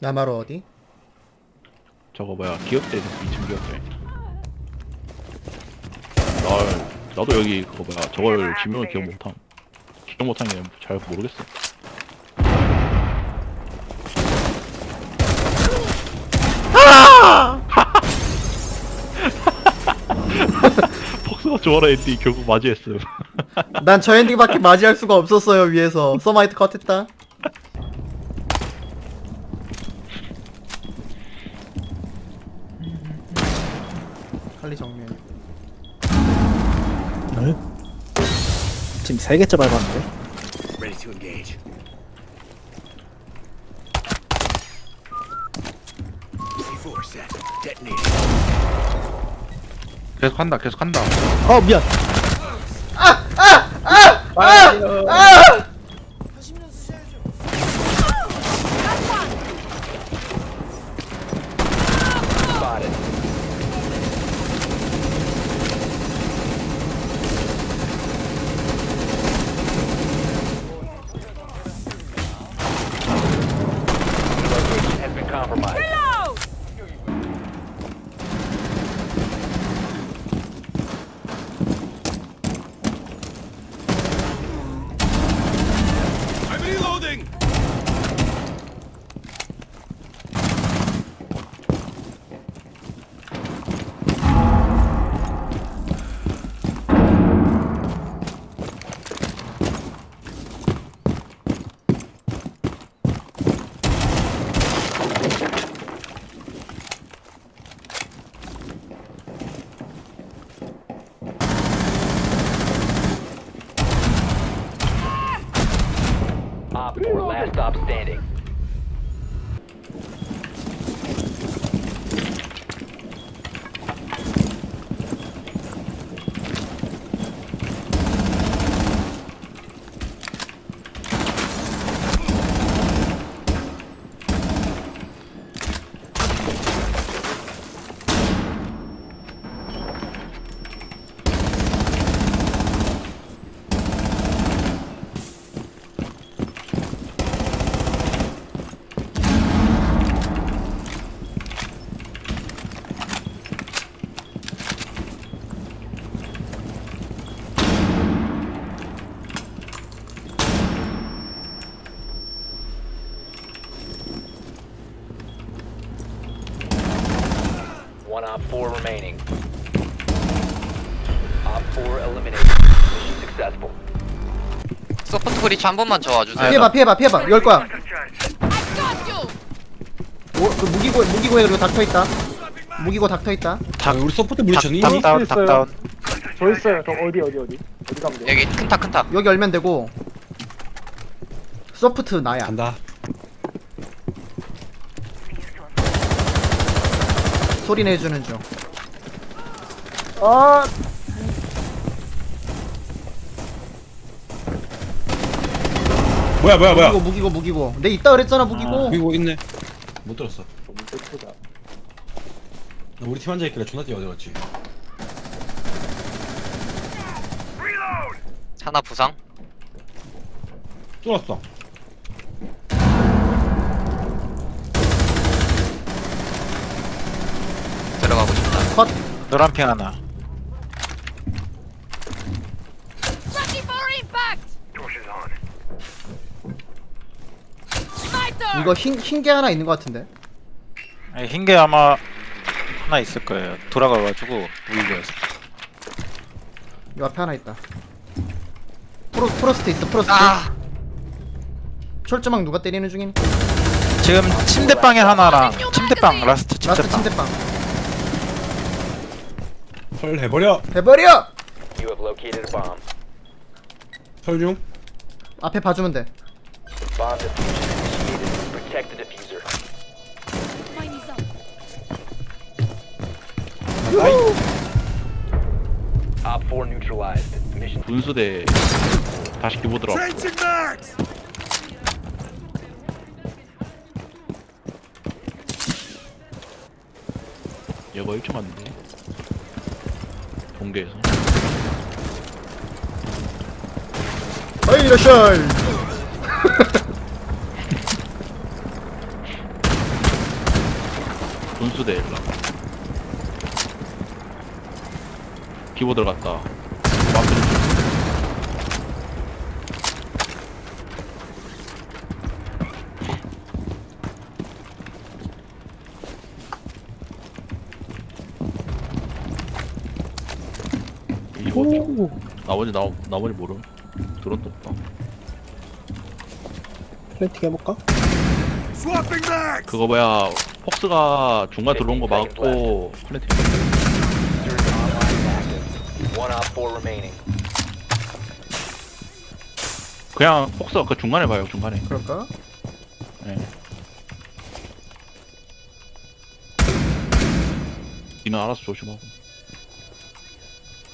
나마로 어디? 저거 뭐야 기억대 2층 기억대. 나 나도 여기 그거 뭐야 저걸 지명을 기억 못함. 기억 못하는 게잘 모르겠어. 폭스가 좋아라 했더니 결국 맞이했음 난 저 엔딩밖에 맞이할 수가 없었어요 위에서. 서마이트 컷했다 칼리 정면 네? 지금 세 개째 밟았는데? Ready to engage. C4 set. Detonating. 계속 한다 계속 한다 어 미안 Spotted. Op 4, last stop standing. One Op 4 remaining. Op 4 eliminated. Mission successful. 서포트 브리치 한 번만 저 와 주세요. 피해봐 피해봐 피해봐 열 거야 오, 그 무기고 무기고에 그리고 닥터 있다 무기고 닥터 있다 아, 우리 서포트 물리 전이 닭 다운 닭 다운 저 있어요 저 어디 어디 어디 어디 가면 돼요? 여기 큰타 큰타. 여기 열면 되고 소프트 나야 간다. 소리 내주는 중아 뭐야 뭐야 뭐야. 무기고 무기고 무기고 내 있다 그랬잖아 무기고 이거 있네. 못 들었어. 나 우리 팀 앉아 있길래 존나 뛰어 어디 갔지? 하나 부상. 뚫었어. 들어가고 싶다. 컷. 노란 핑 하나. Ready for impact! Sniper! 이거 흰흰게 하나 있는 것 같은데. 아니, 흰게 아마 하나 있을 거예요. 돌아가가지고 무기고였어 이 앞에 하나 있다. 프로, 프로스트 있어 프로스트. 아! 철조망 누가 때리는 중인 지금 침대방에 하나랑 침대방 라스트 라스트 침대방. 침대방 설 해버려. 해버려 You have located a bomb. 설 중. 앞에 봐주면 돼 Bomb diffusion initiated. Protect the diffuser. Mine is up. Op 4 neutralized. Mission 분수대 다시 기보 들어 얘가 1층 왔는데 동계에서. 아이 이라샤이 분수대 일라. 기보 들어갔다. 오 나머지 나 나머지 모름 드론도 없다 플랜팅 해볼까? 그거 뭐야 폭스가 중간 들어온 거 막고. One op four remaining. 그냥 폭스가 그 중간에 봐요 중간에 그럴까? 네. 니는 알아서 조심하고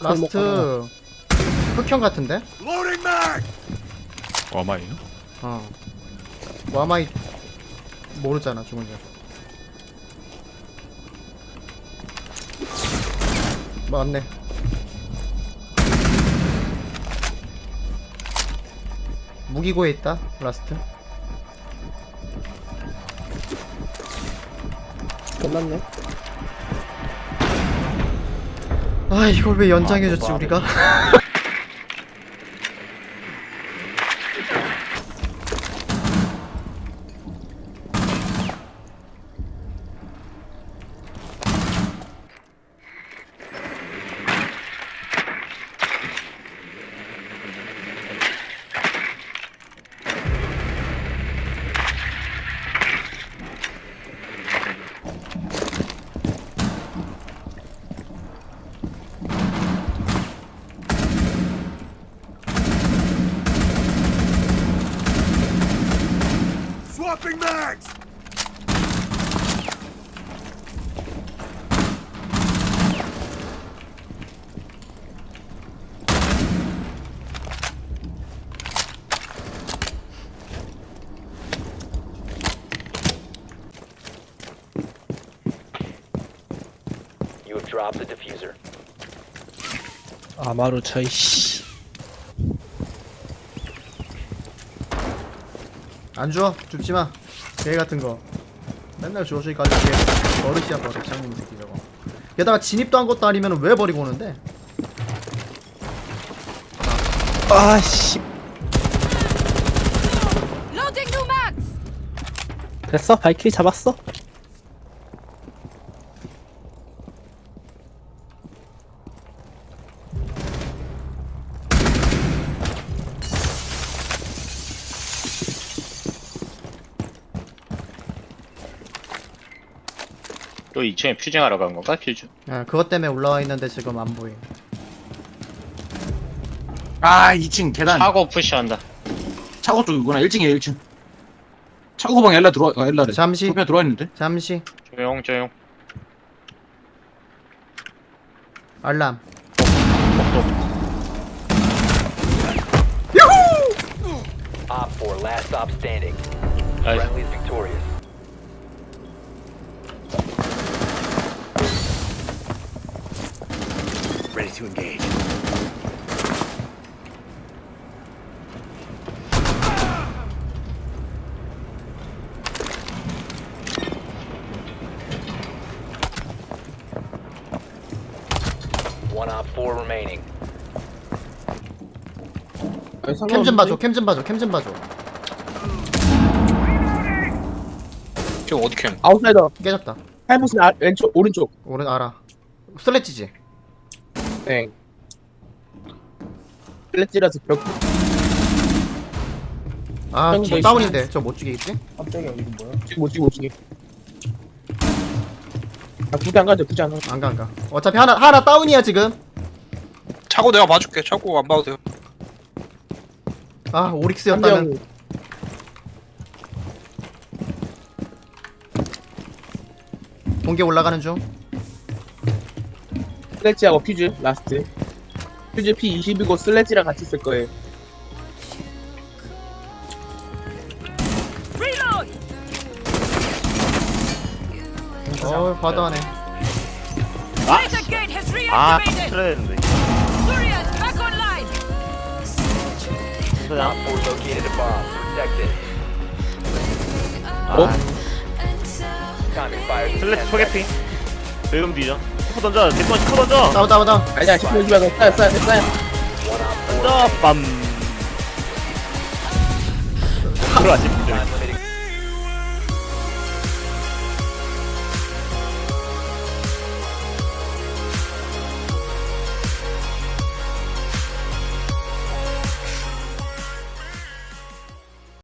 라스트. 흑형 같은데? 와마이요? 어. 와마이 모르잖아 죽은 줄 맞네. 무기고에 있다 라스트. 끝났네 아 이걸 왜 연장해줬지 우리가 You have dropped the diffuser. 아마루 차이 씨 안 줘. 줍지 마. 개 같은 거. 맨날 주어주니까 아주 개 버릇이야 버릇. 장님 새끼 저거. 게다가 진입도 한 것도 아니면 왜 버리고 오는데? 아씨! 됐어? 발키리 잡았어? 또 2층에 퓨징하러 간 건가? 퓨즈? 아, 그것 때문에 올라와 있는데 지금 안 보임. 아 2층 계단 차고 푸시한다. 차고 쪽이구나 1층에 1층 차고 방 엘라 들어와 어, 엘라래 잠시. 소피아 들어와 있는데 잠시. 조용 조용. 알람. Op last stop standing. Friendly is victorious. To engage One op four remaining. 캠 좀 봐줘. 캠 좀 봐줘. 캠 좀 봐줘. 지금 어디 캠? 아웃사이더 깨졌다. 할무슨 아, 왼쪽 오른쪽 오른 알아. 슬래지지. 땡 플랫지라서 벽 아, 저뭐 다운인데. 저 못 죽이겠지? 깜짝이야 이거 뭐야 지금 못 죽이 못 죽이 아 굳이 안돼 굳이 안 가도 안 가, 안 가. 어차피 하나 하나 다운이야 지금. 차고 내가 봐줄게. 차고 안 봐도 돼요. 아, 돼 오릭스였다면 한명 동계 올라가는 중. 슬래지하고 퓨즈 라스트 퓨즈 P20이고 슬래지랑 같이 쓸 거예요 Reload! 어, 봐도 안 해. Laser gate has 아, reactivated! 틀어야 되는데. Surya is back online! Op four located a bomb. Protect it. 어? time expires in 슬래치 10 초계피 지금 뒤져 슈퍼 던져 대권 슈퍼 던져. 다운 다운 다운. 아니야 10분 집에 가서 쏴요 쏴요 쏴요 던져 빰. 들어왔지 Time limit